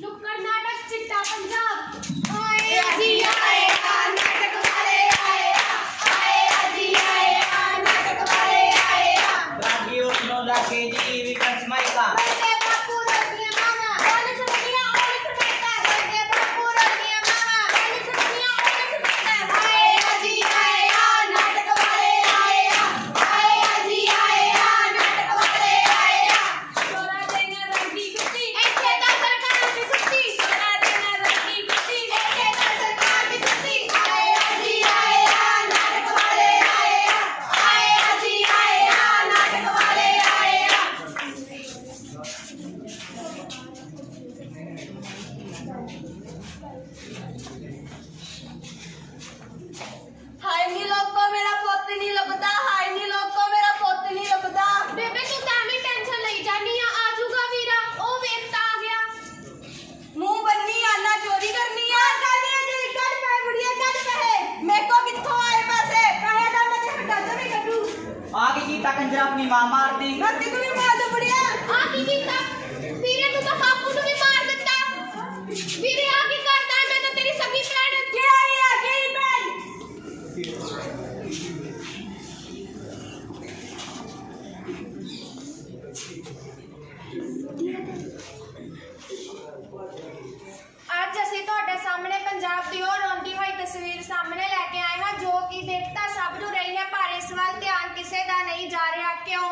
ਨੁੱਕੜ ਨਾਟਕ ਚਿੱਟਾ ਪੰਜਾਬ। आगे की कंजर अपनी मां मार दी ਮੈਂ ਤੈਨੂੰ ਵੀ ਮਾਰ ਦੂੰ ਬੁੜੀਆ ਆ ਕੀ ਕੀਤਾ ਵੀਰੇ ਨੂੰ ਤਾਂ ਬਾਪੂ ਨੂੰ ਵੀ ਮਾਰ ਦਿੱਤਾ ਵੀਰੇ ਆ ਕੀ ਕਰਦਾ ਮੈਂ ਤਾਂ ਤੇਰੀ ਸਗੀ ਭੈਣ ਕੀ ਆਈ ਆ ਕੀ ਭੈਣ ਅੱਜ ਅਸੀਂ ਤੁਹਾਡੇ ਸਾਹਮਣੇ ਪੰਜਾਬ ਦੀ ਉਹ ਰੋਂਦੀ ਹੋਈ ਤਸਵੀਰ ਸਾਹਮਣੇ ਲੈ ਕੇ ਆਏ ਹਾਂ ਜੋ ਕਿ ਦੇਖਤਾ ਕਿਉਂ?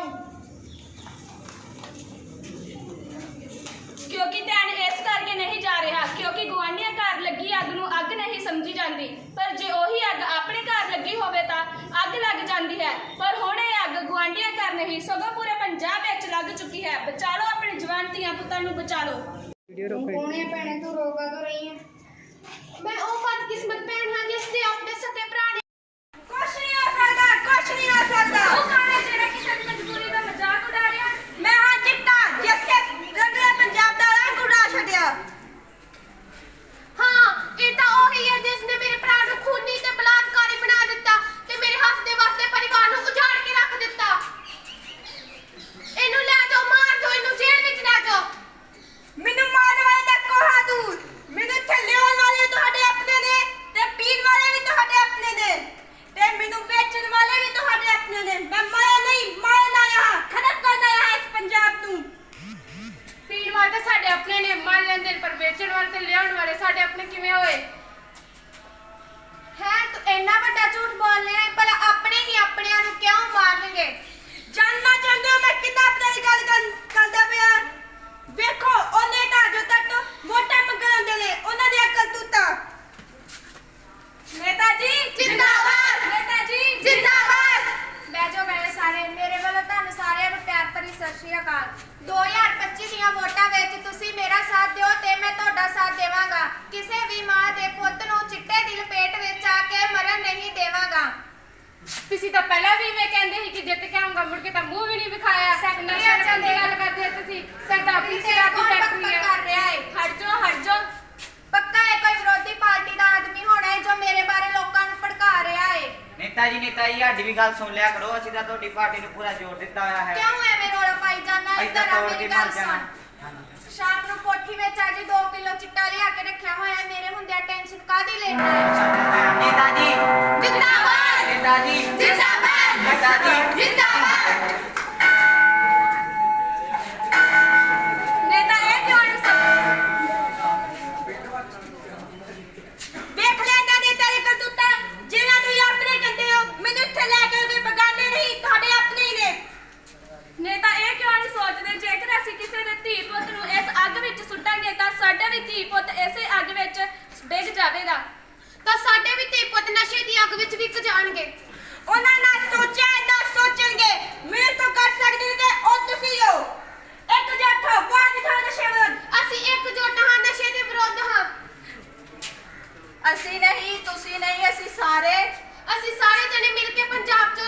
ਕਿਉਂਕਿ ਧਿਆਨ ਇਸ ਕਰਕੇ ਨਹੀਂ ਜਾ ਰਿਹਾ ਕਿਉਂਕਿ ਗੁਆਂਢੀਆਂ ਘਰ ਲੱਗੀ ਅੱਗ ਨੂੰ ਅੱਗ ਨਹੀਂ ਸਮਝੀ ਜਾਂਦੀ। ਪਰ ਜੇ ਉਹੀ ਅੱਗ ਆਪਣੇ ਘਰ ਲੱਗੀ ਹੋਵੇ ਤਾਂ ਅੱਗ ਲੱਗ ਜਾਂਦੀ ਹੈ। ਪਰ ਹੁਣ ਇਹ ਅੱਗ ਗੁਆਂਢੀਆਂ ਘਰ ਨਹੀਂ ਸਗੋਂ ਪੂਰੇ ਪੰਜਾਬ ਵਿੱਚ ਲੱਗ ਚੁੱਕੀ ਹੈ। ਬਚਾ ਲਓ ਆਪਣੇ ਜਵਾਨ ਧੀਆਂ ਪੁੱਤਾਂ ਨੂੰ ਬਚਾ ਲਓ ਕੋਣੇ ਭੈਣੇ? ਤੂੰ ਰੋਗਾ ਤੋਂ ਰਹੀ ਹੈ? ਮੈਂ ਉਹ ਬਦਕਿਸਮਤ ਭੈਣ ਹਾਂ ਜਿਸ ਦੇ ਆਪਣੇ ਸਕੇ ਭਰਾ ਨੇ ਕੁਛ ਨਹੀਂ ਹੋ ਸਕਦਾ ਕੁਛ ਨਹੀਂ ਹੋ ਸਕਦਾ ਉਹ ਕੌਣ ਹੈ ਜਿਹੜਾ ਕਿਸੇ ਦੀ ਮਜਬੂਰੀ ਦਾ ਮਜ਼ਾਕ ਉਡਾ ਰਿਹਾ ਮੈਂ ਹਾਂ ਚਿੱਟਾ ਜਿਸ ਕੇ ਰੰਗਲੇ ਪੰਜਾਬ ਦਾ ਰੰਗ ਉਡਾ ਛੱਡਿਆ ਹਾਂ ਇਹ ਤਾਂ ਉਹੀ ਹੈ ਜਿਸ ਨੇ ਮੇਰੇ ਭਰਾ ਨੂੰ ਖੂਨੀ ਤੇ ਬਲਾਤਕਾਰੀ ਬਣਾ ਦਿੱਤਾ ਤੇ ਮੇਰੇ ਹੱਸਦੇ ਵਸਦੇ ਪਰਿਵਾਰ ਨੂੰ ਉਜਾੜ ਕੇ ਰੱਖ ਦਿੱਤਾ ਇਹਨੂੰ ਲੈ ਜਾਓ ਮਾਰ ਦਿਓ ਇਹਨੂੰ ਜੇਲ੍ਹ ਵਿੱਚ ਲੈ ਜਾਓ ਮੈਨੂੰ ਮਾਰਨ ਵਾਲੇ ਦਾ ਕੋਹਾ ਦੂਰ ਮੈਨੂੰ ਥੱਲਿਆਉਣ ਵਾਲੇ ਤੁਹਾਡੇ ਆਪਣੇ ਨੇ ਤੇ ਪੀਣ ਵਾਲੇ ਵੀ ਤੁਹਾਡੇ ਆਪਣੇ ਨੇ ਤੇ ਮੈਨੂੰ ਵੇਚਣ ਵਾਲੇ ਵੀ ਤੁਹਾਡੇ ਆਪਣੇ ਨੇ ਮੈਂ ਮਾਇਆ ਨਹੀਂ ਮਾਰਨ ਆਇਆ ਹਾਂ ਖਤਮ ਕਰਨ ਆਇਆ ਹਾਂ ਇਸ ਪੰਜਾਬ ਨੂੰ ਪੀਣ ਵਾਲੇ ਤਾਂ ਸਾਡੇ ਆਪਣੇ ਨੇ ਮੰਨ ਲੈਂਦੇ ਨੇ, ਪਰ ਵੇਚਣ ਵਾਲੇ ਤੇ ਲਿਆਉਣ ਵਾਲੇ ਸਾਡੇ ਆਪਣੇ ਕਿਵੇਂ ਹੋਏ ਹੈ ਤੂੰ ਇੰਨਾ ਵੱਡਾ ਝੂਠ ਬੋਲ ਆਪਣੇ ਹੀ ਆਪਣਿਆਂ ਨੂੰ ਕਿਉਂ ਮਾਰਨਗੇ ਜਾਨਣਾ ਚਾਹੁੰਦੇ ਹੋ ਮੈਂ ਕਿੰਨਾ ਆਪਣੀ ਗੱਲ ਕਰਨ ਕਰਦਾ ਪਿਆ ਵੇਖੋ ਉਹਨੇ ਤਾਂ ਜੋ ਤੱਕ ਵੋਟਾਂ ਮੰਗਣ ਆਉਂਦੇ ਨੇ ਉਹਨਾਂ ਦੀ ਅਕਲ ਤੂਤਾ ਨੇਤਾ ਜੀ ਜ਼ਿੰਦਾਬਾਦ! ਨੇਤਾ ਜੀ ਜਿੰਦਾਬਾਦ ਬਹਿ ਜਾਓ ਬਹਿ ਸਾਰੇ ਮੇਰੇ ਵੱਲੋਂ ਤੁਹਾਨੂੰ ਸਾਰਿਆਂ ਨੂੰ ਪਿਆਰ ਭਰੀ ਸਤਿ ਸ਼੍ਰੀ ਅਕਾਲ 2025 ਦੀਆਂ ਵੋਟਾਂ ਵਿੱਚ ਤੁਸੀਂ ਮੇਰਾ ਸਾਥ ਦਿਓ ਤੇ ਮੈਂ ਤੁਹਾਡਾ ਸਾਥ ਦੇਵਾਂਗਾ ਕਿਸੇ ਵੀ ਮਾਂ ਦੇ ਪੁੱਤ ਨੂੰ ਚਿੱਟੇ ਦੀ ਲਪੇਟ ਵਿੱਚ ਆ ਕੇ ਮਰਨ ਨਹੀਂ ਦੇਵਾਂਗਾ ਤੁਸੀਂ ਤਾਂ ਪਹਿਲਾਂ ਵੀ ਮੈਂ ਕਹਿੰਦੇ ਸੀ ਕਿ ਜਿੱਤ ਕੇ ਆਉਂਗਾ ਮੁੜ ਕੇ ਤਾਂ ਮੂੰਹ ਵੀ ਨਹੀਂ ਵਿਖਾਇਆ। ਸੈਕਟਰੀ ਆ ਚੰਦੀ ਗੱਲ ਕਰਦੇ ਹੋ ਤੁਸੀਂ। ਸਾਡਾ ਪਿੱਛੇ ਆ ਕੇ ਫੈਕਟਰੀ ਕਰ ਰਿਹਾ ਹੈ ਹਟ ਜਾ ਹਟ ਜਾ ਪੱਕਾ ਹੈ ਕੋਈ ਵਿਰੋਧੀ ਪਾਰਟੀ ਦਾ ਆਦਮੀ ਹੋਣਾ ਹੈ ਜੋ ਮੇਰੇ ਬਾਰੇ ਲੋਕਾਂ ਨੂੰ ਭੜਕਾ ਰਿਹਾ ਹੈ ਨੇਤਾ ਜੀ ਨੇਤਾ ਜੀ ਅੱਜ ਵੀ ਗੱਲ ਸੁਣ ਲਿਆ ਕਰੋ। ਅਸੀਂ ਤਾਂ ਤੁਹਾਡੀ ਪਾਰਟੀ ਨੂੰ ਪੂਰਾ ਜ਼ੋਰ ਦਿੱਤਾ ਹੋਇਆ ਹੈ। ਕਿਉਂ ਐਵੇਂ ਰੋਲਾ ਪਾਈ ਜਾਂਦਾ? ਇਸ ਤਰ੍ਹਾਂ ਮੇਰੀ ਗੱਲ ਸੁਣ। ਸੁੱਟਾਂਗੇ ਵੀ ਧੀ ਪੁੱਤ ਇਸੇ ਅੱਗ ਵਿੱਚ ਡਿੱਗ ਜਾਵੇਗਾ। ਤਾਂ ਸਾਡੇ ਵੀ ਧੀ ਪੁੱਤ ਨਸ਼ੇ ਦੀ ਅੱਗ ਵਿੱਚ ਵਿਕ ਜਾਣਗੇ ਉਹਨਾਂ ਨਾ ਸੋਚਿਆ ਨਾ ਸੋਚਣਗੇ ਮੇਰੇ ਤੋਂ ਕਰ ਸਕਦੇ ਤੇ ਉਹ ਤੁਸੀਂ ਹੋ। ਇੱਕ ਜੁੱਟ ਹੋ ਬਾਜ ਥਾਂ ਨਸ਼ੇ ਵਿਰੁੱਧ ਅਸੀਂ ਇੱਕਜੁੱਟ ਹਾਂ, ਨਸ਼ੇ ਦੇ ਵਿਰੁੱਧ ਹਾਂ। ਅਸੀਂ ਨਹੀਂ, ਤੁਸੀਂ ਨਹੀਂ, ਅਸੀਂ ਸਾਰੇ। ਅਸੀਂ ਸਾਰੇ ਜਣੇ ਮਿਲ ਕੇ ਪੰਜਾਬ ਚੋਂ